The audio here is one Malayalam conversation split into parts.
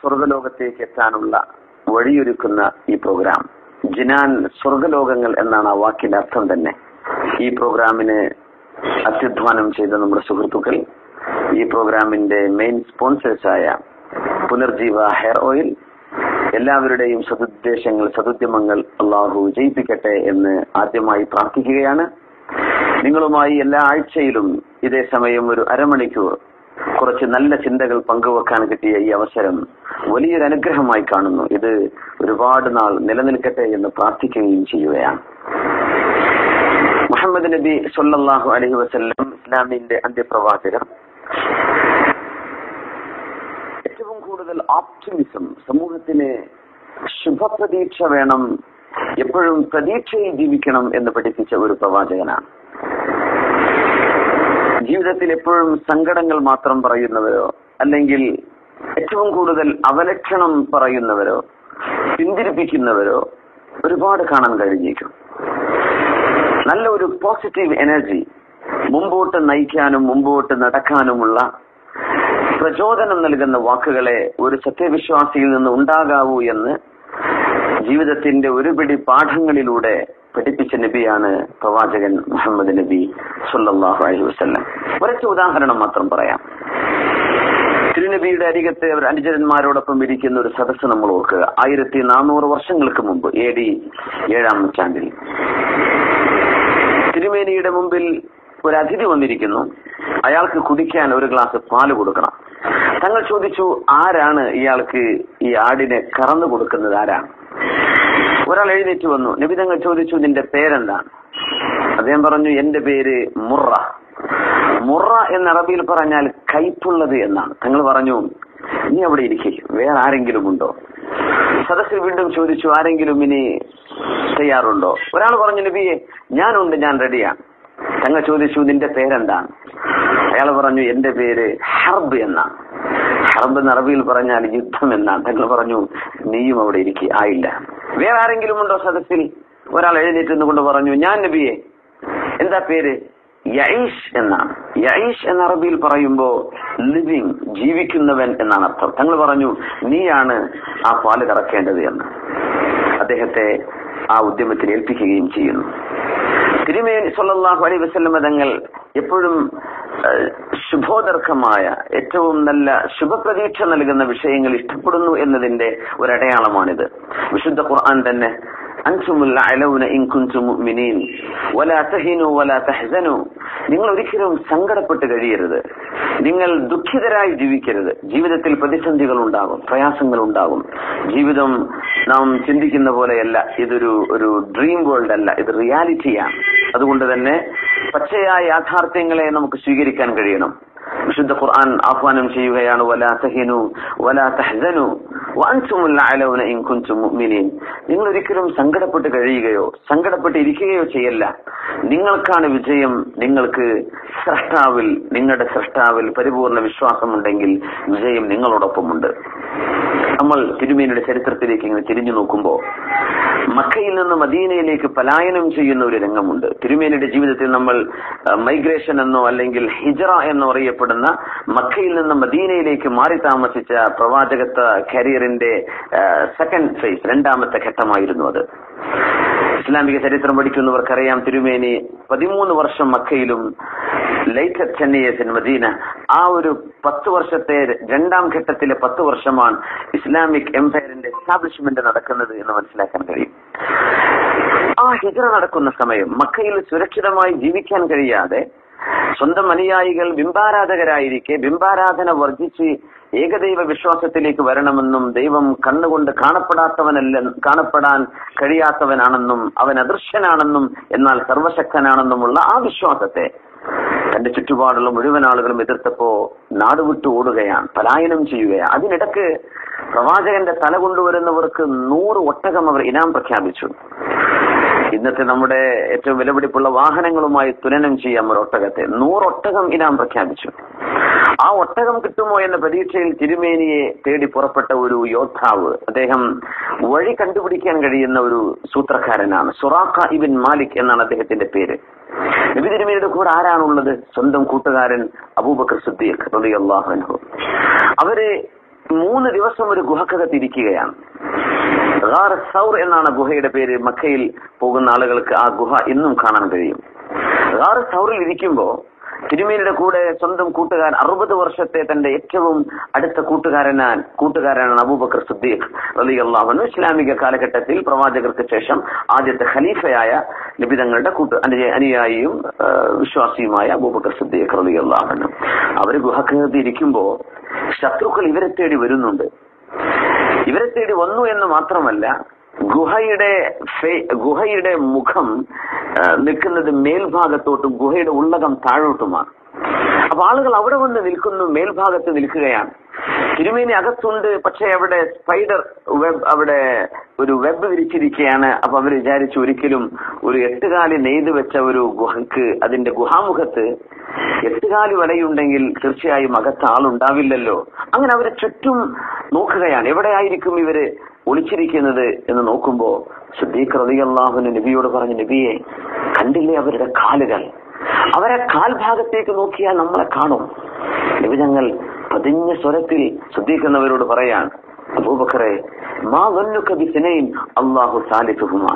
സ്വർഗലോകത്തേക്ക് എത്താനുള്ള വഴിയൊരുക്കുന്ന ഈ പ്രോഗ്രാം ജിനാൻ സ്വർഗലോകങ്ങൾ എന്നാണ് ആ വാക്കിന്റെ അർത്ഥം തന്നെ. ഈ പ്രോഗ്രാമിന് അത്യധ്വാനം ചെയ്ത നമ്മുടെ സുഹൃത്തുക്കൾ ഈ പ്രോഗ്രാമിന്റെ മെയിൻ സ്പോൺസേഴ്സായ പുനർജീവ ഹെയർ ഓയിൽ എല്ലാവരുടെയും സതുദ്ദേശങ്ങൾ സതുദ്യമങ്ങൾ അള്ളാഹു ജയിപ്പിക്കട്ടെ എന്ന് ആദ്യമായി പ്രാർത്ഥിക്കുകയാണ്. നിങ്ങളുമായി എല്ലാ ആഴ്ചയിലും ഇതേ സമയം ഒരു അരമണിക്കൂർ കുറച്ച് നല്ല ചിന്തകൾ പങ്കുവെക്കാൻ കിട്ടിയ ഈ അവസരം വലിയൊരു അനുഗ്രഹമായി കാണുന്നു. ഇത് ഒരുപാട് നാൾ നിലനിൽക്കട്ടെ എന്ന് പ്രാർത്ഥിക്കുകയും ചെയ്യുകയാണ്. മുഹമ്മദ് നബി സൊല്ലാഹു അലഹി വസ്ല്ലം ഇസ്ലാമിന്റെ അന്ത്യപ്രവാചകർ ഏറ്റവും കൂടുതൽ ഓപ്റ്റിമിസം സമൂഹത്തിന് ശുഭപ്രതീക്ഷ വേണം എപ്പോഴും പ്രതീക്ഷയിൽ ജീവിക്കണം എന്ന് പഠിപ്പിച്ച ഒരു പ്രവാചകനാണ്. ജീവിതത്തിൽ എപ്പോഴും സങ്കടങ്ങൾ മാത്രം പറയുന്നവരോ? അല്ലെങ്കിൽ ഏറ്റവും കൂടുതൽ അവലക്ഷണം പറയുന്നവരോ? പിന്തിരിപ്പിക്കുന്നവരോ? ഒരുപാട് കാണാൻ കഴിഞ്ഞേക്കും. നല്ല ഒരു പോസിറ്റീവ് എനർജി മുമ്പോട്ട് നയിക്കാനും മുമ്പോട്ട് നടക്കാനുമുള്ള പ്രചോദനം നൽകുന്ന വാക്കുകളെ ഒരു സത്യവിശ്വാസിയിൽ നിന്ന് ഉണ്ടാകാവൂ എന്ന് ജീവിതത്തിന്റെ ഒരുപിടി പാഠങ്ങളിലൂടെ പഠിപ്പിച്ച നബിയാണ് പ്രവാചകൻ മുഹമ്മദ് നബി സുല്ലാഹു അലൈഹി വസ്ല്ലം. ഒരൊറ്റ ഉദാഹരണം മാത്രം പറയാം. തിരുനബിയുടെ അരികത്തെ അനുചരന്മാരോടൊപ്പം ഇരിക്കുന്ന ഒരു സദസ്സ് നമ്മൾ ഓർക്കുക. ആയിരത്തി നാനൂറ് വർഷങ്ങൾക്ക് മുമ്പ് എ ഡി ഏഴാം നൂറ്റാണ്ടിൽ. തിരുമേനിയുടെ മുമ്പിൽ ഒരു അതിഥി വന്നിരിക്കുന്നു. അയാൾക്ക് കുടിക്കാൻ ഒരു ഗ്ലാസ് പാൽ കൊടുക്കണം. തങ്ങൾ ചോദിച്ചു ആരാണ് ഇയാൾക്ക് ഈ ആടിനെ കറന്നു കൊടുക്കുന്നത്? ആരാണ്? ഒരാൾ എഴുന്നേറ്റ് വന്നു. നബി തങ്ങൾ ചോദിച്ചു നിന്റെ പേരെന്താണ്? അദ്ദേഹം പറഞ്ഞു എന്റെ പേര് മുറ. മുറ എന്ന അറബിയിൽ പറഞ്ഞാൽ കയ്പുള്ളത് എന്നാണ്. തങ്ങൾ പറഞ്ഞു നീ അവിടെ ഇരിക്കേ വേറെ ആരെങ്കിലും ഉണ്ടോ? സദസ്സിൽ വീണ്ടും ചോദിച്ചു ആരെങ്കിലും ഇനി തയ്യാറുണ്ടോ? ഒരാൾ പറഞ്ഞു നബിയെ ഞാനുണ്ട് ഞാൻ റെഡിയാണ് തങ്ങൾ ചോദിച്ചു നിന്റെ പേരെന്താണ്? അയാൾ പറഞ്ഞു എന്റെ പേര് ഹർബ് എന്നാണ്. ഹർബ് എന്ന അറബിയിൽ പറഞ്ഞാൽ യുദ്ധം എന്നാണ്. തങ്ങൾ പറഞ്ഞു നീയും അവിടെ ഇരിക്കുക ആയില്ല വേറെ ആരെങ്കിലും ഉണ്ടോ സദസ്സിൽ? ഒരാൾ എഴുന്നേറ്റ് കൊണ്ട് പറഞ്ഞു ഞാൻ നബിയെ എന്താ പേര്? യൈഷ് എന്നാണ് യൈഷ് എന്ന അറബിയിൽ പറയുമ്പോ ലിവിങ് ജീവിക്കുന്നവൻ എന്നാണ് അർത്ഥം. ഞങ്ങൾ പറഞ്ഞു നീയാണ് ആ പാൽ കറക്കേണ്ടത് എന്ന്. അദ്ദേഹത്തെ ആ ഉദ്യമത്തിൽ ഏൽപ്പിക്കുകയും ചെയ്യുന്നു. തിരുമേനി സൊല്ലാഹു അലൈ വസ്ലമ തങ്ങൾ എപ്പോഴും ശുഭോദർക്കമായ ഏറ്റവും നല്ല ശുഭപ്രതീക്ഷ നൽകുന്ന വിഷയങ്ങൾ ഇഷ്ടപ്പെടുന്നു എന്നതിന്റെ ഒരടയാളമാണിത്. വിശുദ്ധ ഖുർആൻ തന്നെ നിങ്ങൾ ഒരിക്കലും സങ്കടപ്പെട്ട് കഴിയരുത്. നിങ്ങൾ ദുഃഖിതരായി ജീവിക്കരുത്. ജീവിതത്തിൽ പ്രതിസന്ധികൾ ഉണ്ടാകും പ്രയാസങ്ങൾ ഉണ്ടാകും ജീവിതം നാം ചിന്തിക്കുന്ന പോലെയല്ല. ഇതൊരു ഒരു ഡ്രീം വേൾഡ് അല്ല. ഇത് റിയാലിറ്റിയാണ് അതുകൊണ്ട് തന്നെ പച്ചയായ യാഥാർത്ഥ്യങ്ങളെ നമുക്ക് സ്വീകരിക്കാൻ കഴിയണം. വിശുദ്ധ ഖുർആൻ ആഹ്വാനം ചെയ്യുകയാണ്. വലാ തഹിനു വലാ തഹ്സനു നിങ്ങൾ ഒരിക്കലും സങ്കടപ്പെട്ട് കഴിയുകയോ സങ്കടപ്പെട്ട് ഇരിക്കുകയോ ചെയ്യല്ല. നിങ്ങൾക്കാണ് വിജയം. നിങ്ങൾക്ക് സൃഷ്ടാവിൽ നിങ്ങളുടെ സൃഷ്ടാവിൽ പരിപൂർണ വിശ്വാസമുണ്ടെങ്കിൽ വിജയം നിങ്ങളോടൊപ്പമുണ്ട്. നമ്മൾ തിരുമേനിയുടെ ചരിത്രത്തിലേക്ക് ഇങ്ങനെ തിരിഞ്ഞു നോക്കുമ്പോൾ മക്കയിൽ നിന്ന് മദീനയിലേക്ക് പലായനം ചെയ്യുന്ന ഒരു രംഗമുണ്ട്. തിരുമേനിയുടെ ജീവിതത്തിൽ നമ്മൾ മൈഗ്രേഷൻ എന്നോ അല്ലെങ്കിൽ ഹിജറ എന്നോ അറിയപ്പെടുന്ന മക്കയിൽ നിന്ന് മദീനയിലേക്ക് മാറി താമസിച്ച പ്രവാചകത്വ കരിയറിന്റെ സെക്കൻഡ് ഫേസ് രണ്ടാമത്തെ ഘട്ടമായിരുന്നു അത്. ഇസ്ലാമിക ചരിത്രം പഠിക്കുന്നവർക്കറിയാം. തിരുമേനി പതിമൂന്ന് വർഷം മക്കയിലും ലൈറ്റ് ചെന്നൈസിൻ മദീന ആ ഒരു പത്ത് വർഷത്തെ രണ്ടാം ഘട്ടത്തിലെ പത്ത് വർഷമാണ് ഇസ്ലാമിക് എംപയറിന്റെ എസ്റ്റാബ്ലിഷ്മെന്റ് നടക്കുന്നത് എന്ന് മനസ്സിലാക്കാൻ കഴിയും. ആ ഹിജറ നടക്കുന്ന സമയം മക്കയിൽ സുരക്ഷിതമായി ജീവിക്കാൻ കഴിയാതെ സ്വന്തം അനുയായികൾ ബിംബാരാധകരായിരിക്കെ ബിംബാരാധന വർജിച്ച് ഏകദൈവ വിശ്വാസത്തിലേക്ക് വരണമെന്നും ദൈവം കണ്ണുകൊണ്ട് കാണപ്പെടാത്തവനല്ല കാണപ്പെടാൻ കഴിയാത്തവനാണെന്നും അവൻ അദൃശ്യനാണെന്നും എന്നാൽ സർവശക്തനാണെന്നുമുള്ള ആ വിശ്വാസത്തെ തന്റെ ചുറ്റുപാടുള്ള മുഴുവൻ ആളുകളും എതിർത്തപ്പോ നാടുവിട്ടു ഓടുകയാണ് പലായനം ചെയ്യുകയാണ്. അതിനിടക്ക് പ്രവാചകന്റെ തല കൊണ്ടുവരുന്നവർക്ക് നൂറ് ഒട്ടകം അവർ ഇനാം പ്രഖ്യാപിച്ചു. ഇന്നത്തെ നമ്മുടെ ഏറ്റവും വിലപിടിപ്പുള്ള വാഹനങ്ങളുമായി തുലനം ചെയ്യാം ഒരു ഒട്ടകത്തെ നൂറൊട്ടകം ഇനാം പ്രഖ്യാപിച്ചു. ആ ഒട്ടകം കിട്ടുമോ എന്ന പ്രതീക്ഷയിൽ തിരുമേനിയെ തേടി പുറപ്പെട്ട ഒരു യോദ്ധാവ് അദ്ദേഹം വഴി കണ്ടുപിടിക്കാൻ കഴിയുന്ന ഒരു സൂത്രക്കാരനാണ്. സുറാഖ ഇബിൻ മാലിക് എന്നാണ് അദ്ദേഹത്തിന്റെ പേര്. നബി തിരുമേനിയുടെ കൂടെ ആരാണുള്ളത്? സ്വന്തം കൂട്ടുകാരൻ അബൂബക്കർ സുദ്ദീഖ് അൻഹു. അവർ മൂന്ന് ദിവസം ഒരു ഗുഹക്കകത്ത് സൗർ എന്നാണ് ഗുഹയുടെ പേര്. മക്കയിൽ പോകുന്ന ആളുകൾക്ക് ആ ഗുഹ ഇന്നും കാണാൻ കഴിയും. ഗാർ സൗറിൽ ഇരിക്കുമ്പോ തിരുമേനിയുടെ കൂടെ സ്വന്തം കൂട്ടുകാരൻ അറുപത് വർഷത്തെ തന്റെ ഏറ്റവും അടുത്ത കൂട്ടുകാരനാൻ കൂട്ടുകാരനാണ് അബൂബക്കർ സുദ്ദീഖ് റലിയല്ലാഹുന്നു ഇസ്ലാമിക കാലഘട്ടത്തിൽ പ്രവാചകർക്ക് ശേഷം ആദ്യത്തെ ഖലീഫയായ നിബിതങ്ങളുടെ കൂട്ടു അനു അനുയായിയും വിശ്വാസിയുമായ അബൂബക്കർ സുദ്ദീഖ് റലിയല്ലാഹുന്നു അവർ ഗുഹക്കകത്ത് ശത്രുക്കൾ ഇവരെ തേടി വരുന്നുണ്ട്. ഇവരെ തേടി വന്നു എന്ന് മാത്രമല്ല ഗുഹയുടെ ഗുഹയുടെ മുഖം നിൽക്കുന്നത് മേൽഭാഗത്തോട്ടും ഗുഹയുടെ ഉള്ളകം താഴോട്ടുമാണ്. അപ്പൊ ആളുകൾ അവിടെ വന്ന് നിൽക്കുന്നു മേൽഭാഗത്ത് നിൽക്കുകയാണ്. തിരുമേനി അകത്തുണ്ട് പക്ഷെ അവിടെ സ്പൈഡർ വെബ് അവിടെ ഒരു വെബ് വിരിച്ചിരിക്കുകയാണ്. അപ്പൊ അവർ വിചാരിച്ചു ഒരിക്കലും ഒരു എട്ടുകാലി നെയ്ത് വെച്ച ഒരു ഗുഹക്ക് അതിന്റെ ഗുഹാമുഖത്ത് എട്ടുകാലി വലയുണ്ടെങ്കിൽ തീർച്ചയായും അകത്ത് ആളുണ്ടാവില്ലല്ലോ. അങ്ങനെ അവർ ചുറ്റും നോക്കുകയാണ്. എവിടെയായിരിക്കും ഇവർ ഒളിച്ചിരിക്കുന്നത് എന്ന് നോക്കുമ്പോ സുദ്ദീഖ് റളിയല്ലാഹുവിന് നബിയോട് പറഞ്ഞു നബിയെ കണ്ടില്ലേ അവരുടെ കാലുകൾ? അവരെ കാൽഭാഗത്തേക്ക് നോക്കിയാൽ നമ്മളെ കാണും. നബി ഞങ്ങൾ പതിഞ്ഞ സ്വരത്തിൽ ശ്രദ്ധിക്കുന്നവരോട് പറയാൻ അബൂബക്കറെ മാ അള്ളാഹു സാലിസുഹുമ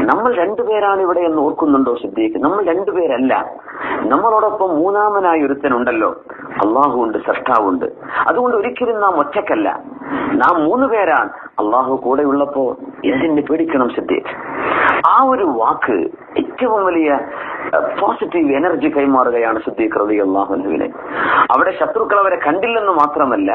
നമ്മൾ രണ്ടുപേരാണ് ഇവിടെ എന്ന് ഓർക്കുന്നുണ്ടോ സിദ്ദീഖ്? നമ്മൾ രണ്ടുപേരല്ല. നമ്മളോടൊപ്പം മൂന്നാമനായി ഒരുത്തനുണ്ടല്ലോ. അള്ളാഹു ഉണ്ട് സൃഷ്ടാവുണ്ട്. അതുകൊണ്ട് ഒരിക്കലും നാം ഒറ്റക്കല്ല നാം മൂന്ന് പേരാണ് അള്ളാഹു കൂടെ ഉള്ളപ്പോ എന്തിന് പേടിക്കണം സിദ്ദീഖ്? ആ ഒരു വാക്ക് ഏറ്റവും വലിയ പോസിറ്റീവ് എനർജി കൈമാറുകയാണ് സിദ്ദീഖ് റതി അള്ളാഹുനുവിനെ അവിടെ ശത്രുക്കൾ അവരെ കണ്ടില്ലെന്ന് മാത്രമല്ല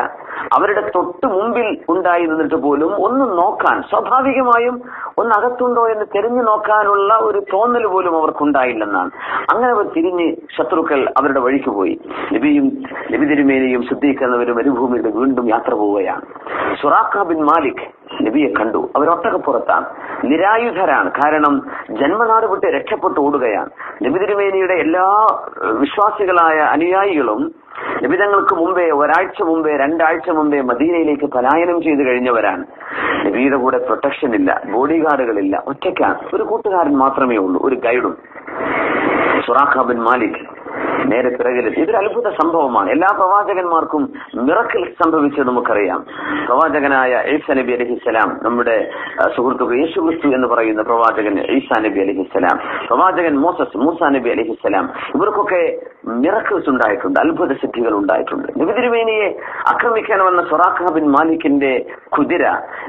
അവരുടെ തൊട്ട് മുമ്പിൽ ഉണ്ടായി നിന്നിട്ട് പോലും ഒന്ന് നോക്കാൻ സ്വാഭാവികമായും ഒന്ന് അകത്തുണ്ടോ എന്ന് തിരിഞ്ഞു നോക്കാനുള്ള ഒരു തോന്നൽ പോലും അവർക്കുണ്ടായില്ലെന്നാണ്. അങ്ങനെ അവർ തിരിഞ്ഞ് ശത്രുക്കൾ അവരുടെ വഴിക്ക് പോയി. നബിയും നബി തിരുമേനിയും സിദ്ദീഖ് എന്നവരും മരുഭൂമിയിൽ വീണ്ടും യാത്ര പോവുകയാണ്. സുറാഖ ബിൻ മാലിക് നബിയെ കണ്ടു. അവർ ഒട്ടകപ്പുറത്താണ്. നിരായുധരാണ്. കാരണം ജന്മനാട് വിട്ട് രക്ഷപ്പെട്ട് ഓടുകയാണ്. നബി തിരുമേനിയുടെ എല്ലാ വിശ്വാസികളായ അനുയായികളും നിബിതങ്ങൾക്ക് മുമ്പേ ഒരാഴ്ച മുമ്പേ രണ്ടാഴ്ച മുമ്പേ മദീനയിലേക്ക് പലായനം ചെയ്തു കഴിഞ്ഞവരാണ്. നബിയുടെ കൂടെ പ്രൊട്ടക്ഷൻ ഇല്ല ബോഡി ഗാർഡുകളില്ല ഒറ്റയ്ക്കാണ്. ഒരു കൂട്ടുകാരൻ മാത്രമേ ഉള്ളൂ ഒരു ഗൈഡും സുറാഖ ബിൻ മാലിക് നേരെ പിറകിലെത്തി ഇതൊരു അത്ഭുത സംഭവമാണ്. എല്ലാ പ്രവാചകന്മാർക്കും മിറക്കിൽ സംഭവിച്ചത് നമുക്കറിയാം. പ്രവാചകനായ ഈസ നബി അലഹിസ്സലാം നമ്മുടെ സുഹൃത്തുക്കൾ യേശു ക്രിസ്തു എന്ന് പറയുന്ന പ്രവാചകൻ ഈസാ നബി അലഹിസ്സലാം പ്രവാചകൻ മോസസ് മൂസ നബി അലഹിസ്സലാം ഇവർക്കൊക്കെ മിറക്കിൾസ് ഉണ്ടായിട്ടുണ്ട് അത്ഭുത സിദ്ധികൾ ഉണ്ടായിട്ടുണ്ട്. നബി തിരുമേനിയെ ആക്രമിക്കാൻ വന്ന സൊറാഖ ബിൻ മാലിക്കിന്റെ കുതിര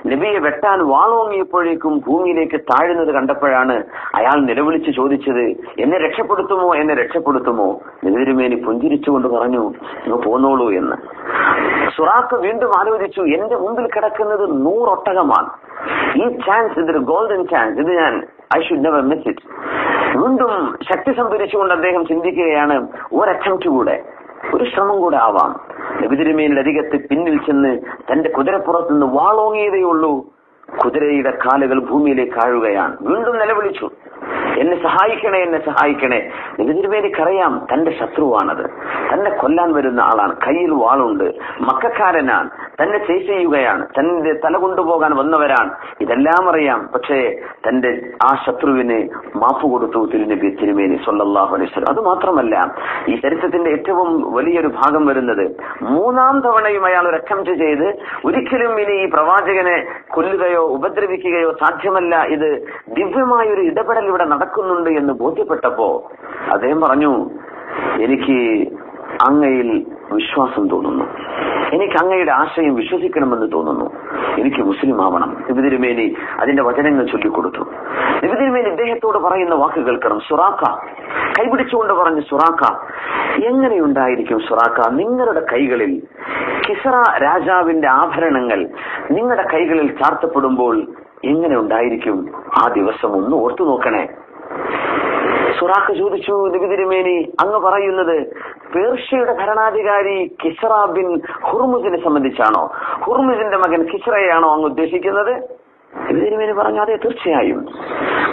നബിയെ വെട്ടാൻ വാളോങ്ങിയപ്പോഴേക്കും ഭൂമിയിലേക്ക് താഴുന്നത് കണ്ടപ്പോഴാണ് അയാൾ നിലവിളിച്ച് ചോദിച്ചത് എന്നെ രക്ഷപ്പെടുത്തുമോ? എന്നെ രക്ഷപ്പെടുത്തുമോ? നബിതിരുമേനി പുഞ്ചിരിച്ചുകൊണ്ട് പറഞ്ഞു നിങ്ങൾ പോന്നോളൂ എന്ന്. സുറാഖ് വീണ്ടും ആലോചിച്ചു എന്റെ മുമ്പിൽ കിടക്കുന്നത് നൂറൊട്ടകമാണ്. ഈ ചാൻസ് ഇതൊരു ഗോൾഡൻ ചാൻസ് ഇത് ഞാൻ I should never miss it വീണ്ടും ശക്തി സംഭരിച്ചുകൊണ്ട് അദ്ദേഹം ചിന്തിക്കുകയാണ് ഒരു അറ്റംപ്റ്റ് കൂടെ ഒരു ശ്രമം കൂടെ ആവാം. നബിതിരുമേനിൽ അധികത്ത് പിന്നിൽ ചെന്ന് തന്റെ കുതിരപ്പുറത്ത് നിന്ന് വാളോങ്ങിയതേ ഉള്ളൂ കുതിരയുടെ കാലുകൾ ഭൂമിയിലേക്ക് ആഴുകയാണ്. വീണ്ടും നിലവിളിച്ചു. എന്നെ സഹായിക്കണേ എന്നെ സഹായിക്കണേ. നബിതിരുമേനിക്കറിയാം തന്റെ ശത്രുവാണത്. തന്നെ കൊല്ലാൻ വരുന്ന ആളാണ് കയ്യിൽ വാളുണ്ട്. മക്കാരനാണ്. തന്നെ ചേസ് ചെയ്യുകയാണ് തന്റെ തല കൊണ്ടുപോകാൻ വന്നവരാണ്. ഇതെല്ലാം അറിയാം. പക്ഷേ തന്റെ ആ ശത്രുവിന് മാപ്പ് കൊടുത്തു തിരുനബി തിരുമേനി സൊല്ലാഹു അലൈഹി അത് മാത്രമല്ല ഈ ചരിത്രത്തിന്റെ ഏറ്റവും വലിയൊരു ഭാഗം വരുന്നത് മൂന്നാം തവണയും അയാൾ ഒരു അറ്റംപ്റ്റ് ചെയ്ത് ഒരിക്കലും ഇനി ഈ പ്രവാചകനെ കൊല്ലുകയോ ഉപദ്രവിക്കുകയോ സാധ്യമല്ല. ഇത് ദിവ്യമായ ഒരു ഇടപെടൽ ഇവിടെ നടക്കുന്നുണ്ട് എന്ന് ബോധ്യപ്പെട്ടപ്പോ അദ്ദേഹം പറഞ്ഞു എനിക്ക് അങ്ങയിൽ വിശ്വാസം തോന്നുന്നു. എനിക്ക് അങ്ങയുടെ ആശയം വിശ്വസിക്കണമെന്ന് തോന്നുന്നു. എനിക്ക് മുസ്ലിം ആവണം നിബിതിരുമേനി അതിന്റെ വചനങ്ങൾ ചൊല്ലിക്കൊടുത്തു. നിബിതിരുമേനി ഇദ്ദേഹത്തോട് പറയുന്ന വാക്കുകൾ കേൾക്കണം. സുറാക്ക കൈപിടിച്ചുകൊണ്ട് പറഞ്ഞ സുറാക്ക എങ്ങനെയുണ്ടായിരിക്കും സുറാക്ക നിങ്ങളുടെ കൈകളിൽ കിസറ രാജാവിന്റെ ആഭരണങ്ങൾ നിങ്ങളുടെ കൈകളിൽ ചാർത്തപ്പെടുമ്പോൾ എങ്ങനെ ഉണ്ടായിരിക്കും? ആ ദിവസം ഒന്ന് ഓർത്തു നോക്കണേ. സുറാഖ് ചോദിച്ചു നബി തിരുമേനി അങ്ങ് പറയുന്നത് പേർഷ്യയുടെ ഭരണാധികാരി കിസ്റ ബിൻ ഹുർമുസിനെ സംബന്ധിച്ചാണോ? ഹുർമുസിന്റെ മകൻ കിസ്റയാണോ അങ്ങ് ഉദ്ദേശിക്കുന്നത്? തിരുമേനി പറഞ്ഞു അതെ തീർച്ചയായും.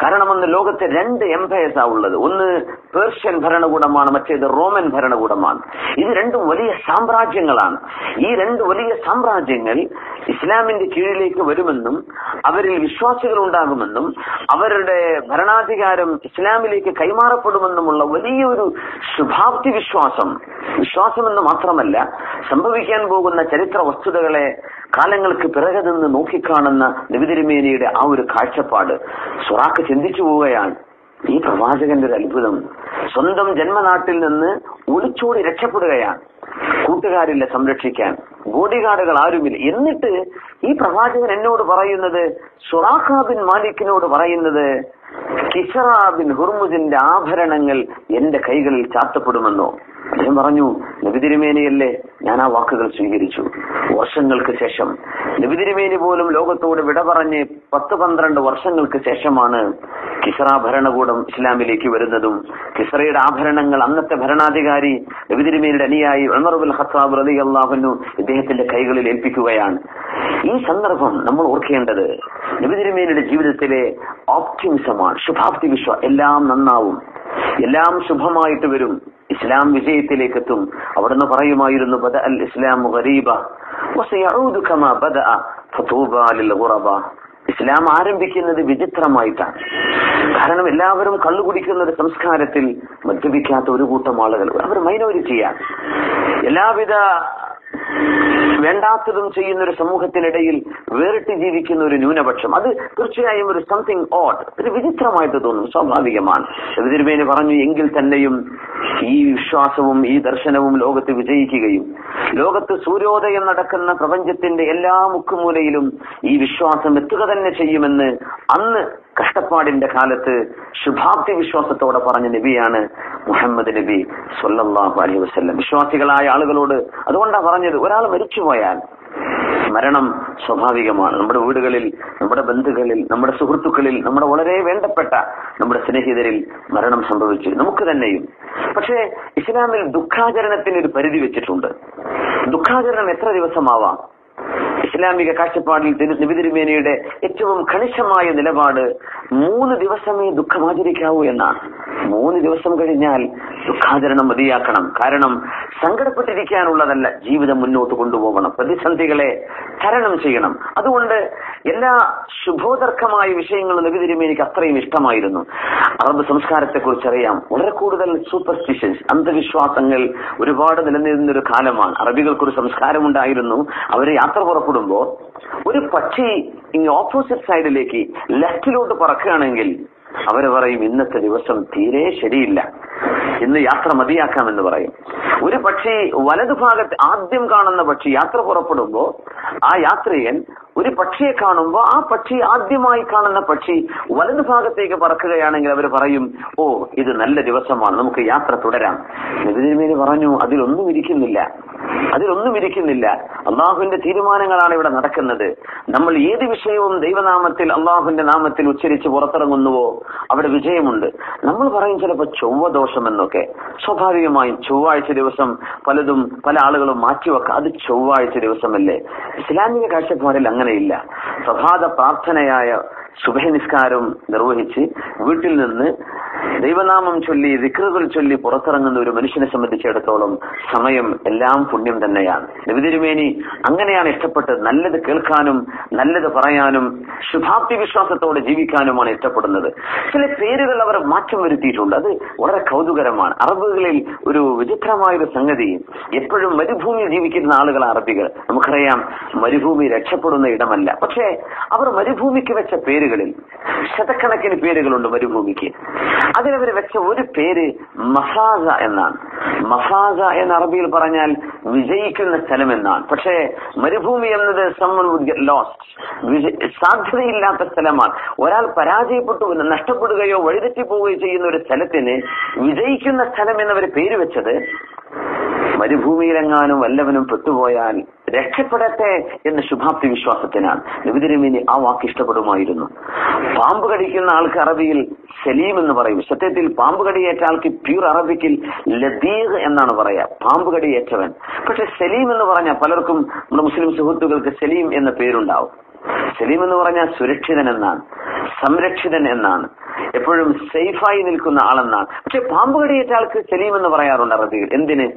കാരണം അന്ന് ലോകത്തെ രണ്ട് എംപയേഴ്സ് ഉള്ളത്. ഒന്ന് പേർഷ്യൻ ഭരണകൂടമാണ് മറ്റേത് റോമൻ ഭരണകൂടമാണ്. ഇത് രണ്ടും വലിയ സാമ്രാജ്യങ്ങളാണ്. ഈ രണ്ട് വലിയ സാമ്രാജ്യങ്ങൾ ഇസ്ലാമിന്റെ കീഴിലേക്ക് വരുമെന്നും അവരിൽ വിശ്വാസികൾ ഉണ്ടാകുമെന്നും അവരുടെ ഭരണാധികാരം ഇസ്ലാമിലേക്ക് കൈമാറപ്പെടുമെന്നുമുള്ള വലിയൊരു ശുഭാപ്തി വിശ്വാസം. വിശ്വാസമെന്ന് മാത്രമല്ല സംഭവിക്കാൻ പോകുന്ന ചരിത്ര വസ്തുതകളെ കാലങ്ങൾക്ക് പിറകെ നിന്ന് നോക്കിക്കാണുന്ന നബിതിരുമേനിയുടെ ആ ഒരു കാഴ്ചപ്പാട് സുറാക്ക് ചിന്തിച്ചു പോവുകയാണ്. ഈ പ്രവാചകന്റെ ഒരു അത്ഭുതം. സ്വന്തം ജന്മനാട്ടിൽ നിന്ന് ഒളിച്ചോടി രക്ഷപ്പെടുകയാണ്. കൂട്ടുകാരില്ല സംരക്ഷിക്കാൻ. ബോഡിഗാർഡുകൾ ആരുമില്ല. എന്നിട്ട് ഈ പ്രവാചകൻ എന്നോട് പറയുന്നത്? സുറാഖാബിൻ മാലിക്കിനോട് പറയുന്നത്? കിഷറ ഹുർമുദിന്റെ ആഭരണങ്ങൾ എന്റെ കൈകളിൽ ചാത്തപ്പെടുമെന്നോ? അദ്ദേഹം പറഞ്ഞു നബിതിരുമേനിയല്ലേ ഞാൻ ആ വാക്കുകൾ സ്വീകരിച്ചു. വർഷങ്ങൾക്ക് ശേഷം. നബിതിരുമേനി പോലും ലോകത്തോട് വിട പറഞ്ഞ് പത്ത് പന്ത്രണ്ട് വർഷങ്ങൾക്ക് ശേഷമാണ് കിസറ ഭരണകൂടം ഇസ്ലാമിലേക്ക് വരുന്നതും കിസറയുടെ ആഭരണങ്ങൾ അന്നത്തെ ഭരണാധികാരി നബിതിരുമേനിയുടെ അനിയായി ഉമർബുൽ ഖത്താബ് റലി അള്ളാഹുനു ഇദ്ദേഹത്തിന്റെ കൈകളിൽ ഏൽപ്പിക്കുകയാണ്. ഈ സന്ദർഭം നമ്മൾ ഓർക്കേണ്ടത് നബിതിരുമേനിയുടെ ജീവിതത്തിലെ ഓപ്റ്റിമിസമാണ് ശുഭാപ്തി വിശ്വ. എല്ലാം നന്നാവും. എല്ലാം ശുഭമായിട്ട് വരും. ഇസ്ലാം വിജയത്തിലേക്ക് എത്തും അവിടുന്ന് പറയുമായിരുന്നു ബദ അൽ ഇസ്ലാം ഗരീബ ഇസ്ലാം ആരംഭിക്കുന്നത് വിചിത്രമായിട്ടാണ്. കാരണം എല്ലാവരും കള്ളു കുടിക്കുന്ന ഒരു സംസ്കാരത്തിൽ മദ്യപിക്കാത്ത ഒരു കൂട്ടം ആളുകൾ. അവർ മൈനോരിറ്റിയാണ് എല്ലാവിധ വേണ്ടാത്തതും ചെയ്യുന്ന ഒരു സമൂഹത്തിനിടയിൽ വേറിട്ട് ജീവിക്കുന്ന ഒരു ന്യൂനപക്ഷം. അത് തീർച്ചയായും ഒരു സംതിങ് ഓട്ട് ഒരു വിചിത്രമായിട്ട് തോന്നും സ്വാഭാവികമാണ്. തിരുമേനി പറഞ്ഞു എങ്കിൽ തന്നെയും ഈ വിശ്വാസവും ഈ ദർശനവും ലോകത്ത് വിജയിക്കുകയും ലോകത്ത് സൂര്യോദയം നടക്കുന്ന പ്രപഞ്ചത്തിന്റെ എല്ലാ മുക്കുമൂലയിലും ഈ വിശ്വാസം എത്തുക തന്നെ ചെയ്യുമെന്ന് അന്ന് കഷ്ടപ്പാടിന്റെ കാലത്ത് ശുഭാപ്തി വിശ്വാസത്തോടെ പറഞ്ഞ നബിയാണ് മുഹമ്മദ് നബി സൊല്ലാഹു അലൈഹി വസല്ലം. വിശ്വാസികളായ ആളുകളോട് അതുകൊണ്ടാണ് പറഞ്ഞത് ഒരാൾ മരിച്ചുപോയാൽ മരണം സ്വാഭാവികമാണ്. നമ്മുടെ വീടുകളിൽ നമ്മുടെ ബന്ധുക്കളിൽ നമ്മുടെ സുഹൃത്തുക്കളിൽ നമ്മുടെ വളരെ വേണ്ടപ്പെട്ട നമ്മുടെ സ്നേഹിതരിൽ മരണം സംഭവിച്ചു. നമുക്ക് തന്നെയും. പക്ഷേ ഇസ്ലാമിൽ ദുഃഖാചരണത്തിന് ഒരു പരിധി വെച്ചിട്ടുണ്ട്. ദുഃഖാചരണം എത്ര ദിവസമാവാം? ഇസ്ലാമിക കാഴ്ചപ്പാടിൽ നിബിതിരുമേനയുടെ നബി ഏറ്റവും കണിശമായ നിലപാട് മൂന്ന് ദിവസമേ ദുഃഖമാചരിക്കാവൂ എന്നാണ്. മൂന്ന് ദിവസം കഴിഞ്ഞാൽ ദുഃഖാചരണം മതിയാക്കണം. കാരണം സങ്കടപ്പെട്ടിരിക്കാനുള്ളതല്ല ജീവിതം മുന്നോട്ട് കൊണ്ടുപോകണം. പ്രതിസന്ധികളെ തരണം ചെയ്യണം. അതുകൊണ്ട് എല്ലാ ശുഭോദർക്കമായ വിഷയങ്ങളും നബി തിരുമേനിക്ക് അത്രയും ഇഷ്ടമായിരുന്നു. അറബ് സംസ്കാരത്തെ കുറിച്ച് അറിയാം വളരെ കൂടുതൽ സൂപ്പർസ്റ്റിഷ്യൻസ് അന്ധവിശ്വാസങ്ങൾ ഒരുപാട് നിലനിന്നിരുന്ന ഒരു കാലമാണ്. അറബികൾക്ക് അറബികൾക്കൊരു സംസ്കാരമുണ്ടായിരുന്നു. അവർ യാത്ര പുറപ്പെടുമ്പോൾ ഒരു പക്ഷി ഈ ഓപ്പോസിറ്റ് സൈഡിലേക്ക് ലെഫ്റ്റിലോട്ട് പറക്കുകയാണെങ്കിൽ അവർ പറയും ഇന്നത്തെ ദിവസം തീരെ ശരിയില്ല. ഇന്ന് യാത്ര മതിയാക്കാമെന്ന് പറയും. ഒരു പക്ഷി വലതുഭാഗത്ത് ആദ്യം കാണുന്ന പക്ഷി യാത്ര പുറപ്പെടുമ്പോ ആ യാത്രികൻ ഒരു പക്ഷിയെ കാണുമ്പോ ആ പക്ഷി ആദ്യമായി കാണുന്ന പക്ഷി വലതുഭാഗത്തേക്ക് പറക്കുകയാണെങ്കിൽ അവർ പറയും ഓ ഇത് നല്ല ദിവസമാണ് നമുക്ക് യാത്ര തുടരാം. നബിതിരുമേനി പറഞ്ഞു അതിലൊന്നും ഇരിക്കുന്നില്ല. അതിലൊന്നും ഇരിക്കുന്നില്ല. അള്ളാഹുവിന്റെ തീരുമാനങ്ങളാണ് ഇവിടെ നടക്കുന്നത്. നമ്മൾ ഏത് വിഷയവും ദൈവനാമത്തിൽ അള്ളാഹുവിന്റെ നാമത്തിൽ ഉച്ചരിച്ച് പുറത്തിറങ്ങുന്നുവോ? അവിടെ വിജയമുണ്ട്. നമ്മൾ പറയും ചിലപ്പോൾ ചൊവ്വ ദോഷം എന്നൊക്കെ. സ്വാഭാവികമായും ചൊവ്വാഴ്ച ദിവസം പലതും പല ആളുകളും മാറ്റിവെക്കാം. അത് ചൊവ്വാഴ്ച ദിവസമല്ലേ? ഇസ്ലാമിക കാഴ്ചപ്പാടിൽ അങ്ങനെയില്ല. പ്രഭാത പ്രാർത്ഥനയായ സുബഹ നിസ്കാരം നിർവഹിച്ച് വീട്ടിൽ നിന്ന് ദൈവനാമം ചൊല്ലി വിക്രുകൾ ചൊല്ലി പുറത്തിറങ്ങുന്ന ഒരു മനുഷ്യനെ സംബന്ധിച്ചിടത്തോളം സമയം എല്ലാം പുണ്യം തന്നെയാണ്. നബിതിരുമേനി അങ്ങനെയാണ് ഇഷ്ടപ്പെട്ടത്. നല്ലത് കേൾക്കാനും നല്ലത് പറയാനും ശുഭാപ്തി വിശ്വാസത്തോടെ ജീവിക്കാനുമാണ് ഇഷ്ടപ്പെടുന്നത്. ചില പേരുകൾ അവർ മാറ്റം വരുത്തിയിട്ടുണ്ട്. അത് വളരെ കൗതുകരമാണ്. അറബുകളിൽ ഒരു വിചിത്രമായ ഒരു സംഗതി എപ്പോഴും മരുഭൂമിയിൽ ജീവിക്കുന്ന ആളുകൾ അറബികൾ. നമുക്കറിയാം മരുഭൂമി രക്ഷപ്പെടുന്ന ഇടമല്ല. പക്ഷേ അവർ മരുഭൂമിക്ക് വെച്ച പേരുകളിൽ ശതക്കണക്കിന് പേരുകളുണ്ട് മരുഭൂമിക്ക്. അതിനവർ വെച്ച ഒരു പേര് മസാഗ എന്നാണ്. മസാഗ എന്ന് അറബിയിൽ പറഞ്ഞാൽ വിജയിക്കുന്ന സ്ഥലം എന്നാണ് പക്ഷേ മരുഭൂമി എന്നത് സമ്മൺ വുഡ് ഗെറ്റ് ലോസ്റ്റ് സാധ്യതയില്ലാത്ത സ്ഥലമാണ്. ഒരാൾ പരാജയപ്പെട്ടു നഷ്ടപ്പെടുകയോ വഴിതെറ്റിപ്പോവുകയോ ചെയ്യുന്ന ഒരു സ്ഥലത്തിന് വിജയിക്കുന്ന സ്ഥലം എന്നവർ പേര് വെച്ചത് മരുഭൂമിയിലെങ്ങാനും വല്ലവനും പെട്ടുപോയാൽ രക്ഷപ്പെടട്ടെ എന്ന ശുഭാപ്തി വിശ്വാസത്തിനാണ്. നബിതിരുമിനി ആ വാക്ക് ഇഷ്ടപ്പെടുമായിരുന്നു. പാമ്പ് കടിക്കുന്ന ആൾക്ക് അറബിയിൽ സലീം എന്ന് പറയും. സത്യത്തിൽ പാമ്പ് കടിയേറ്റ ആൾക്ക് പ്യൂർ അറബിക്കിൽ ലദീഖ് എന്നാണ് പറയാ. പാമ്പ് കടിയേറ്റവൻ. പക്ഷെ സലീം എന്ന് പറഞ്ഞ പലർക്കും നമ്മുടെ മുസ്ലിം സുഹൃത്തുക്കൾക്ക് സലീം എന്ന പേരുണ്ടാവും. സലീം എന്ന് പറഞ്ഞാൽ സുരക്ഷിതൻ എന്നാണ്. സംരക്ഷിതൻ എന്നാണ്. എപ്പോഴും സേഫായി നിൽക്കുന്ന ആളെന്നാണ് പക്ഷെ പാമ്പ് കടിയേറ്റ ആൾക്ക് സലീം എന്ന് പറയാറുണ്ട് അറബികൾ എന്തിന്?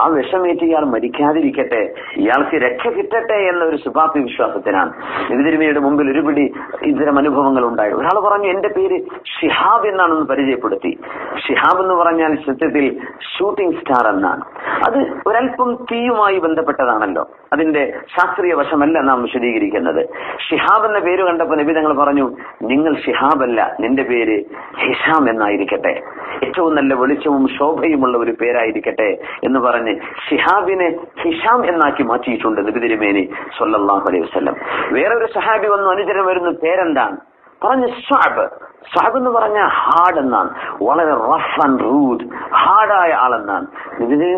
ആ വിഷമേറ്റ് ഇയാൾ മരിക്കാതിരിക്കട്ടെ. ഇയാൾക്ക് രക്ഷ കിട്ടട്ടെ എന്ന ഒരു ശുഭാപ്തി വിശ്വാസത്തിനാണ്. ഇതിരുമയുടെ മുമ്പിൽ ഒരുപിടി ഇത്തരം അനുഭവങ്ങൾ ഉണ്ടായി. ഒരാൾ പറഞ്ഞു എന്റെ പേര് ഷിഹാബ് എന്നാണെന്ന് പരിചയപ്പെടുത്തി. ഷിഹാബ് എന്ന് പറഞ്ഞാൽ സത്യത്തിൽ ഷൂട്ടിംഗ് സ്റ്റാർ എന്നാണ്. അത് ഒരൽപ്പം തീയുമായി ബന്ധപ്പെട്ടതാണല്ലോ. അതിന്റെ ശാസ്ത്രീയ വശമല്ല നാം വിശദീകരിക്കുന്നത്. ഷിഹാബ് എന്ന പേര് കണ്ടപ്പോൾ നബി തങ്ങൾ പറഞ്ഞു നിങ്ങൾ ഷിഹാബല്ല നിന്റെ പേര് ഹിഷാം എന്നായിരിക്കട്ടെ. ഏറ്റവും നല്ല വെളിച്ചവും ശോഭയുമുള്ള ഒരു പേരായിരിക്കട്ടെ എന്ന് പറഞ്ഞ് ഷിഹാബിനെ ഹിഷാം എന്നാക്കി മാറ്റിയിട്ടുണ്ട് നബി തിരുമേനി സൊല്ലാഹു അലൈഹി വസല്ലം. വേറെ ഒരു സഹാബി വന്നു അനുചരം വരുന്ന പേരെന്താണ്? പറഞ്ഞ സ്വാബ് സ്വാബ് എന്ന് പറഞ്ഞ ഹാർഡ് എന്നാണ്. വളരെ റഫ് ആൻഡ് റൂഡ് ഹാർഡായ ആളെന്നാണ്.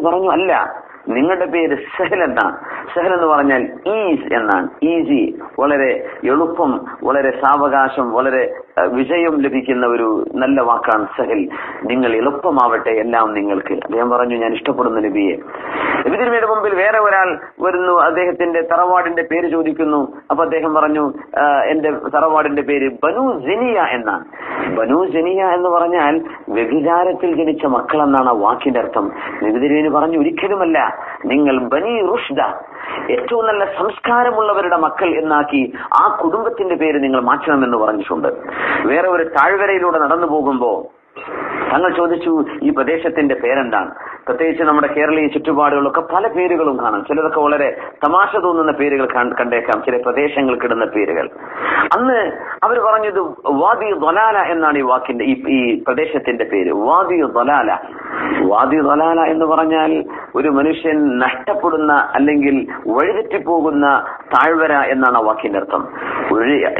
പറഞ്ഞു അല്ല നിങ്ങളുടെ പേര് സെഹൽ എന്നാണ്. സെഹൽ എന്ന് പറഞ്ഞാൽ ഈസ് എന്നാണ്. ഈസി വളരെ എളുപ്പം വളരെ സാവകാശം വളരെ വിജയം ലഭിക്കുന്ന ഒരു നല്ല വാക്കാണ് സഹൽ. നിങ്ങൾ എളുപ്പമാവട്ടെ എല്ലാം നിങ്ങൾക്ക്. അദ്ദേഹം പറഞ്ഞു ഞാൻ ഇഷ്ടപ്പെടുന്ന നബിയെ. ലബിതിരുമയുടെ മുമ്പിൽ വേറെ ഒരാൾ വരുന്നു അദ്ദേഹത്തിന്റെ തറവാടിന്റെ പേര് ചോദിക്കുന്നു. അപ്പൊ അദ്ദേഹം പറഞ്ഞു "ആ, എന്റെ തറവാടിന്റെ പേര് ബനു ജനിയ എന്നാണ്. ബനു ജനിയ എന്ന് പറഞ്ഞാൽ വ്യഭിചാരത്തിൽ ജനിച്ച മക്കൾ എന്നാണ് ആ വാക്കിന്റെ അർത്ഥം. ലബിതിരുമേന് പറഞ്ഞു ഒരിക്കലുമല്ല. നിങ്ങൾ ബനി റുഷ്ദ ഏറ്റവും നല്ല സംസ്കാരമുള്ളവരുടെ മക്കൾ എന്നാക്കി ആ കുടുംബത്തിന്റെ പേര് നിങ്ങൾ മാറ്റണമെന്ന് പറഞ്ഞിട്ടുണ്ട്. വേറെ ഒരു താഴ്വരയിലൂടെ നടന്നു പോകുമ്പോ തങ്ങൾ ചോദിച്ചു ഈ പ്രദേശത്തിന്റെ പേരെന്താണ്? പ്രത്യേകിച്ച് നമ്മുടെ കേരളീയ ചുറ്റുപാടുകളൊക്കെ പല പേരുകളും കാണാം. ചിലതൊക്കെ വളരെ തമാശ തോന്നുന്ന പേരുകൾ കണ്ടേക്കാം. ചില പ്രദേശങ്ങൾക്കിടുന്ന പേരുകൾ. അന്ന് അവർ പറഞ്ഞത് വാദി ദൊലാല എന്നാണ് ഈ വാക്കിന്റെ ഈ പ്രദേശത്തിന്റെ പേര്. വാദി ദൊലാല വാദി ദൊലാല എന്ന് പറഞ്ഞാൽ ഒരു മനുഷ്യൻ നഷ്ടപ്പെടുന്ന അല്ലെങ്കിൽ വഴിതെറ്റിപ്പോകുന്ന താഴ്വര എന്നാണ് ആ വാക്കിന്റെ അർത്ഥം.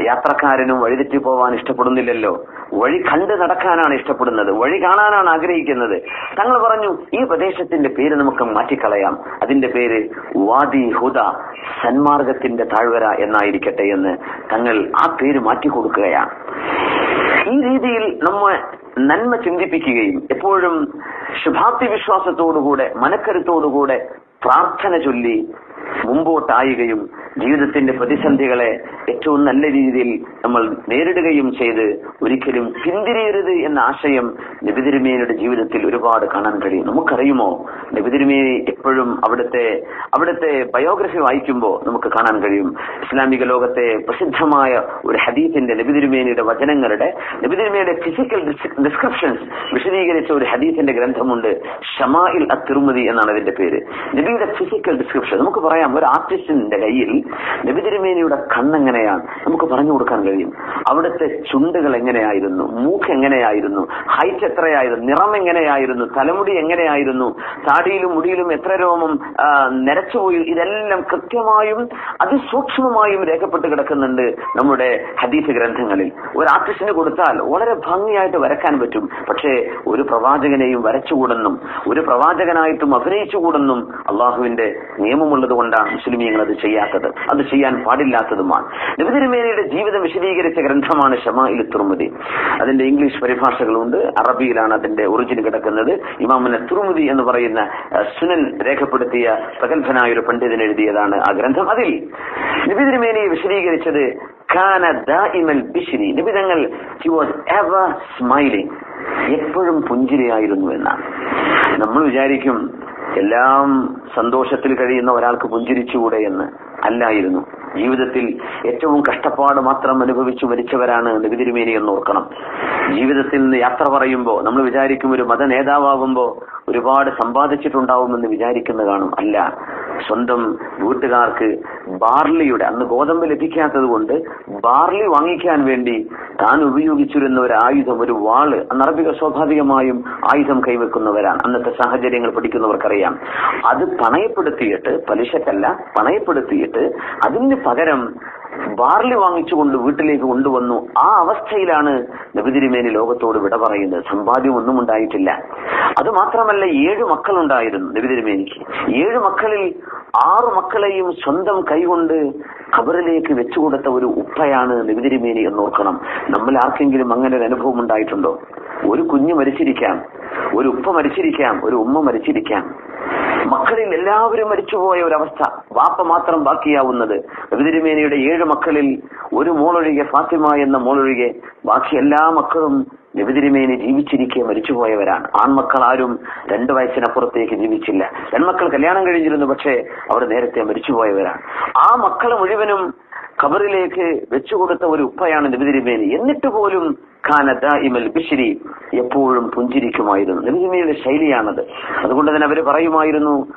യാത്രക്കാരനും വഴിതെറ്റി പോവാൻ ഇഷ്ടപ്പെടുന്നില്ലല്ലോ. വഴി കണ്ട് നടക്കാനാണ് ഇഷ്ടപ്പെടുന്നത് വഴി കാണാനാണ് ആഗ്രഹിക്കുന്നത്. തങ്ങൾ പറഞ്ഞു ഈ പ്രദേശത്തിന്റെ പേര് നമുക്ക് മാറ്റിക്കളയാം. അതിന്റെ പേര് വാദി ഹുദ സന്മാർഗത്തിന്റെ താഴ്വര എന്നായിരിക്കട്ടെ എന്ന് തങ്ങൾ ആ പേര് മാറ്റിക്കൊടുക്കുകയാണ്. ഈ രീതിയിൽ നമ്മൾ നന്മ ചിന്തിപ്പിക്കുകയും എപ്പോഴും ശുഭാപ്തി വിശ്വാസത്തോടുകൂടെ മനക്കരുത്തോടുകൂടെ പ്രാർത്ഥന ചൊല്ലി മുമ്പോട്ടായുകയും ജീവിതത്തിന്റെ പ്രതിസന്ധികളെ ഏറ്റവും നല്ല രീതിയിൽ നമ്മൾ നേരിടുകയും ചെയ്ത് ഒരിക്കലും പിന്തിരിയരുത് എന്ന ആശയം നബിതിരുമേനിയുടെ ജീവിതത്തിൽ ഒരുപാട് കാണാൻ കഴിയും. നമുക്കറിയുമോ? നബിതിരുമേനി എപ്പോഴും അവിടുത്തെ അവിടുത്തെ ബയോഗ്രഫി വായിക്കുമ്പോൾ നമുക്ക് കാണാൻ കഴിയും. ഇസ്ലാമിക ലോകത്തെ പ്രസിദ്ധമായ ഒരു ഹദീസിന്റെ നബിതിരുമേനിയുടെ വചനങ്ങളുടെ നബിതിരുമേനിയുടെ ഫിസിക്കൽ ഡിസ്ക്രിപ്ഷൻസ് വിശദീകരിച്ച ഒരു ഹദീസിന്റെ ഗ്രന്ഥമുണ്ട് ഷമായിൽ അത്തിറുമതി എന്നാണ് അതിന്റെ പേര്. നബിയുടെ ഫിസിക്കൽ ഡിസ്ക്രിപ്ഷൻ നമുക്ക് പറയാം ഒരു ആർട്ടിസ്റ്റിന്റെ കയ്യിൽ നബി തിരുമേനിയുടെ കണ്ണെങ്ങനെയാണ് നമുക്ക് പറഞ്ഞു കൊടുക്കാൻ കഴിയും. അവിടുത്തെ ചുണ്ടുകൾ എങ്ങനെയായിരുന്നു? മൂക്ക് എങ്ങനെയായിരുന്നു? ഹൈറ്റ് എത്രയായിരുന്നു? നിറം എങ്ങനെയായിരുന്നു? തലമുടി എങ്ങനെയായിരുന്നു? താടിയിലും മുടിയിലും എത്ര രോമം നിരച്ചുപോയി ഇതെല്ലാം കൃത്യമായും അതിസൂക്ഷ്മമായും രേഖപ്പെട്ട് കിടക്കുന്നുണ്ട് നമ്മുടെ ഹദീസ് ഗ്രന്ഥങ്ങളിൽ. ഒരു ആർട്ടിസ്റ്റിന് കൊടുത്താൽ വളരെ ഭംഗിയായിട്ട് വരക്കാൻ പറ്റും. പക്ഷേ ഒരു പ്രവാചകനെയും വരച്ചുകൂടെന്നും ഒരു പ്രവാചകനായിട്ടും അഭിനയിച്ചുകൂടെന്നും അള്ളാഹുവിന്റെ നിയമമുള്ളത് കൊണ്ടാണ് മുസ്ലിമീങ്ങൾ അത് ചെയ്യാത്തത്. അത് ചെയ്യാൻ പാടില്ലാത്തതുമാണ്. നബിതിരുമേനയുടെ ജീവിതം വിശദീകരിച്ച ഗ്രന്ഥമാണ് ഷമാഇൽ തുർമുദി. അതിന്റെ ഇംഗ്ലീഷ് പരിഭാഷകളുണ്ട്. അറബിയിലാണ് അതിന്റെ ഒറിജിൻ കിടക്കുന്നത്. ഇമാമിന് തുർമുദി എന്ന് പറയുന്ന സുനൻ രേഖപ്പെടുത്തിയ പ്രഗത്ഭനായ ഒരു പണ്ഡിതൻ എഴുതിയതാണ് ആ ഗ്രന്ഥം അതിൽ. നബിതിരുമേനയെ വിശദീകരിച്ചത് കാന വാസ് എവർ എപ്പോഴും പുഞ്ചിരിയായിരുന്നു എന്നാണ്. നമ്മൾ വിചാരിക്കും എല്ലാം സന്തോഷത്തിൽ കഴിയുന്ന ഒരാൾക്ക് പുഞ്ചിരിച്ചുകൂടെ എന്ന് അല്ലായിരുന്നു. ജീവിതത്തിൽ ഏറ്റവും കഷ്ടപ്പാട് മാത്രം അനുഭവിച്ചു മരിച്ചവരാണ് നികുതിരുമേനി എന്ന് ഓർക്കണം. ജീവിതത്തിൽ നിന്ന് യാത്ര പറയുമ്പോൾ നമ്മൾ വിചാരിക്കും ഒരു മത നേതാവാകുമ്പോൾ ഒരുപാട് സമ്പാദിച്ചിട്ടുണ്ടാവുമെന്ന് വിചാരിക്കുന്ന കാണും. അല്ല സ്വന്തം വീട്ടുകാർക്ക് ബാർലിയുടെ അന്ന് ഗോതമ്പ് ലഭിക്കാത്തത് കൊണ്ട് ബാർലി വാങ്ങിക്കാൻ വേണ്ടി താൻ ഉപയോഗിച്ചിരുന്ന ഒരു ആയുധം ഒരു വാൾ അന്ന് അറബിക സ്വാഭാവികമായും ആയുധം കൈവെക്കുന്നവരാണ്. അന്നത്തെ സാഹചര്യങ്ങൾ പഠിക്കുന്നവർക്കറിയാം. അത് പണയപ്പെടുത്തിയിട്ട് പലിശക്കല്ല പണയപ്പെടുത്തിയിട്ട് അതിന് പകരം ബാർലി വാങ്ങിച്ചുകൊണ്ട് വീട്ടിലേക്ക് കൊണ്ടുവന്നു. ആ അവസ്ഥയിലാണ് നബിതിരിമേനി ലോകത്തോട് വിട പറയുന്നത്. സമ്പാദ്യം ഒന്നും ഉണ്ടായിട്ടില്ല. അത് മാത്രമല്ല ഏഴ് മക്കളുണ്ടായിരുന്നു നബിതിരിമേനിക്ക്. ഏഴ് മക്കളിൽ ആറു മക്കളെയും സ്വന്തം കൈകൊണ്ട് ഖബറിലേക്ക് വെച്ചുകൊടുത്ത ഒരു ഉപ്പയാണ് നബിതിരിമേനി എന്ന് ഓർക്കണം. നമ്മൾ ആർക്കെങ്കിലും അങ്ങനെ ഒരു അനുഭവം ഉണ്ടായിട്ടുണ്ടോ? ഒരു കുഞ്ഞ് മരിച്ചിരിക്കാം. ഒരു ഉപ്പ മരിച്ചിരിക്കാം. ഒരു ഉമ്മ മരിച്ചിരിക്കാം. മക്കളിൽ എല്ലാവരും മരിച്ചുപോയ ഒരവസ്ഥ. വാപ്പ മാത്രം ബാക്കിയാവുന്നത്. നബിതിരുമേനിയുടെ ഏഴ് മക്കളിൽ ഒരു മോളൊഴികെ ഫാത്തിമ എന്ന മോളൊഴികെ ബാക്കി എല്ലാ മക്കളും നബിതിരുമേനി ജീവിച്ചിരിക്കെ മരിച്ചുപോയവരാണ്. ആൺമക്കൾ ആരും രണ്ടു വയസ്സിനപ്പുറത്തേക്ക് ജീവിച്ചില്ല. പെൺമക്കൾ കല്യാണം കഴിഞ്ഞിരുന്നു പക്ഷേ അവർ നേരത്തെ മരിച്ചുപോയവരാണ്. ആ മക്കൾ മുഴുവനും ഖബറിലേക്ക് വെച്ചുകൊടുത്ത ഒരു ഉപ്പയാണ് നബിതിരുമേനി. എന്നിട്ട് പോലും ഖാനദ ഇമൽ ബിഷിരി എപ്പോഴും പുഞ്ചിരിക്കുമായിരുന്നു. നബിതിരുമേനിയുടെ ശൈലിയാണത്. അതുകൊണ്ട് തന്നെ അവർ പറയുമായിരുന്നു.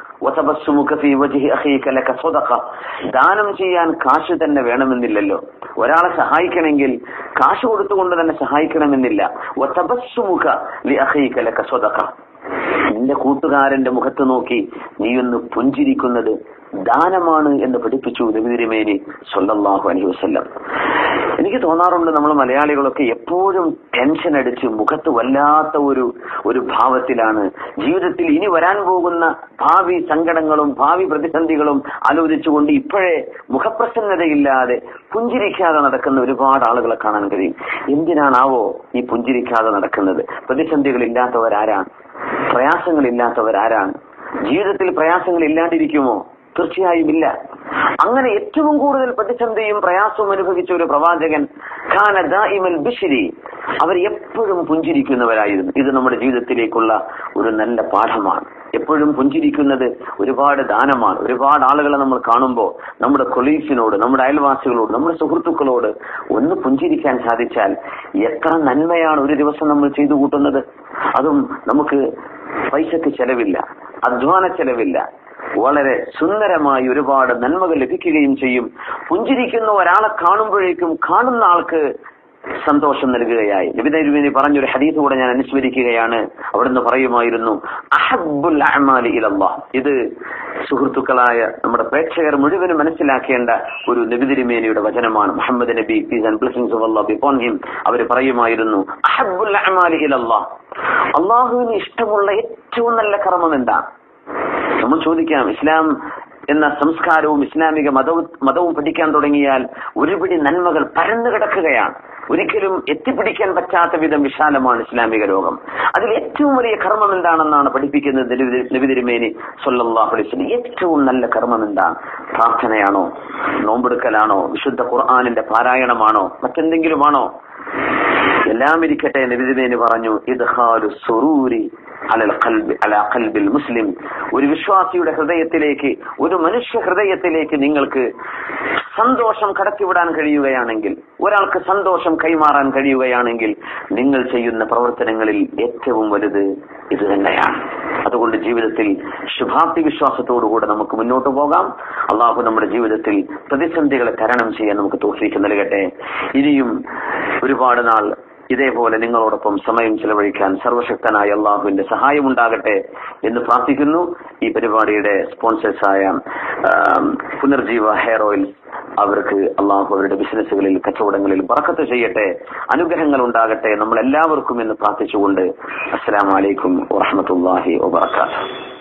ദാനം ചെയ്യാൻ കാശ് തന്നെ വേണമെന്നില്ലല്ലോ. ഒരാളെ സഹായിക്കണമെങ്കിൽ കാശ് കൊടുത്തുകൊണ്ട് തന്നെ സഹായിക്കണമെന്നില്ല. നിന്റെ കൂട്ടുകാരന്റെ മുഖത്ത് നോക്കി നീ ഒന്ന് പുഞ്ചിരിക്കുന്നത് ദാനമാണ് എന്ന് പഠിപ്പിച്ചു നബിതിരുമേനി സല്ലല്ലാഹു അലൈഹി വസല്ലം. എനിക്ക് തോന്നാറുണ്ട് നമ്മൾ മലയാളികളൊക്കെ എപ്പോഴും ടെൻഷൻ അടിച്ച് മുഖത്ത് വല്ലാത്ത ഒരു ഒരു ഭാവത്തിലാണ്. ജീവിതത്തിൽ ഇനി വരാൻ പോകുന്ന ഭാവി സങ്കടങ്ങളും ഭാവി പ്രതിസന്ധികളും ആലോചിച്ചുകൊണ്ട് ഇപ്പോഴേ മുഖപ്രസന്നതയില്ലാതെ പുഞ്ചിരിക്കാതെ നടക്കുന്ന ഒരുപാട് ആളുകളെ കാണാൻ കഴിയും. എന്തിനാണാവോ ഈ പുഞ്ചിരിക്കാതെ നടക്കുന്നത്? പ്രയാസങ്ങൾ ഇല്ലാത്തവരാരാണ് ജീവിതത്തിൽ പ്രയാസങ്ങൾ ഇല്ലാണ്ടിരിക്കുമോ തീർച്ചയായും ഇല്ല. അങ്ങനെ ഏറ്റവും കൂടുതൽ പ്രതിസന്ധിയും പ്രയാസവും അനുഭവിച്ച ഒരു പ്രവാചകൻ ഖാന ബിഷിരി അവർ എപ്പോഴും പുഞ്ചിരിക്കുന്നവരായിരുന്നു. ഇത് നമ്മുടെ ജീവിതത്തിലേക്കുള്ള ഒരു നല്ല പാഠമാണ്. എപ്പോഴും പുഞ്ചിരിക്കുന്നത് ഒരുപാട് ദാനമാണ്. ഒരുപാട് ആളുകളെ നമ്മൾ കാണുമ്പോൾ നമ്മുടെ കൊളീഗ്സിനോട് നമ്മുടെ അയൽവാസികളോട് നമ്മുടെ സുഹൃത്തുക്കളോട് ഒന്ന് പുഞ്ചിരിക്കാൻ സാധിച്ചാൽ എത്ര നന്മയാണ് ഒരു ദിവസം നമ്മൾ ചെയ്തു കൂട്ടുന്നത്. അതും നമുക്ക് പൈസക്ക് ചെലവില്ല അധ്വാന ചെലവില്ല വളരെ സുന്ദരമായി ഒരുപാട് നന്മകൾ ലഭിക്കുകയും ചെയ്യും. പുഞ്ചിരിക്കുന്ന ഒരാളെ കാണുമ്പോഴേക്കും കാണുന്ന ആൾക്ക് സന്തോഷം നൽകുകയായി. നബിതരുവിനി പറഞ്ഞൊരു ഹദീസ് കൂടെ ഞാൻ അനുസ്മരിക്കുകയാണ്. അവിടുന്ന് പറയുമായിരുന്നു അഹബുൽ ഇത് സുഹൃത്തുക്കളായ നമ്മുടെ പ്രേക്ഷകർ മുഴുവനും മനസ്സിലാക്കേണ്ട ഒരു നബിതിരുമേനിയുടെ വചനമാണ്. Muhammad Nabi peace and of him അവർ പറയുമായിരുന്നു അഹബുൽ അഅമാലി ഇലല്ലാ അള്ളാഹുവിന് ഇഷ്ടമുള്ള ഏറ്റവും നല്ല കർമ്മം എന്താണ് നമ്മൾ ചോദിക്കാം. ഇസ്ലാം എന്ന സംസ്കാരവും ഇസ്ലാമിക മതവും മതവും പഠിക്കാൻ തുടങ്ങിയാൽ ഒരുപിടി നന്മകൾ പരന്നു കിടക്കുകയാണ്. ഒരിക്കലും എത്തിപ്പിടിക്കാൻ പറ്റാത്ത വിധം വിശാലമാണ് ഇസ്ലാമിക ലോകം. അതിൽ ഏറ്റവും വലിയ കർമ്മം എന്താണെന്നാണ് പഠിപ്പിക്കുന്നത് നബിതിരുമേനി സൊല്ലാഹുലിസ്ലി ഏറ്റവും നല്ല കർമ്മം എന്താണ് പ്രാർത്ഥനയാണോ? നോമ്പെടുക്കലാണോ? വിശുദ്ധ ഖുർആാനിന്റെ പാരായണമാണോ? മറ്റെന്തെങ്കിലുമാണോ? എല്ലാം ഇരിക്കട്ടെ നബിതിരുമേനി പറഞ്ഞു ഖൽബി അലാ മുസ്ലിം. ഒരു വിശ്വാസിയുടെ ഹൃദയത്തിലേക്ക് ഒരു മനുഷ്യ ഹൃദയത്തിലേക്ക് നിങ്ങൾക്ക് സന്തോഷം കടത്തിവിടാൻ കഴിയുകയാണെങ്കിൽ ഒരാൾക്ക് സന്തോഷം കൈമാറാൻ കഴിയുകയാണെങ്കിൽ നിങ്ങൾ ചെയ്യുന്ന പ്രവർത്തനങ്ങളിൽ ഏറ്റവും വലുത് ഇത് തന്നെയാണ്. അതുകൊണ്ട് ജീവിതത്തിൽ ശുഭാപ്തി വിശ്വാസത്തോടുകൂടെ നമുക്ക് മുന്നോട്ട് പോകാം. അള്ളാഹു നമ്മുടെ ജീവിതത്തിൽ പ്രതിസന്ധികളെ തരണം ചെയ്യാൻ നമുക്ക് തോഫീക്ക് നൽകട്ടെ. ഇനിയും ഒരുപാട് നാൾ ഇതേപോലെ നിങ്ങളോടൊപ്പം സമയം ചെലവഴിക്കാൻ സർവശക്തനായ അള്ളാഹുവിന്റെ സഹായം ഉണ്ടാകട്ടെ എന്ന് പ്രാർത്ഥിക്കുന്നു. ഈ പരിപാടിയുടെ സ്പോൺസേഴ്സായ പുനർജീവ ഹെയർ ഓയിൽ അവർക്ക് അള്ളാഹു അവരുടെ ബിസിനസ്സുകളിൽ കച്ചവടങ്ങളിൽ പറക്കത്ത് ചെയ്യട്ടെ അനുഗ്രഹങ്ങൾ ഉണ്ടാകട്ടെ നമ്മൾ എല്ലാവർക്കും എന്ന് പ്രാർത്ഥിച്ചുകൊണ്ട് അസ്സലാമലൈക്കും വറഹമത്തല്ലാഹി വബർക്കാത്തു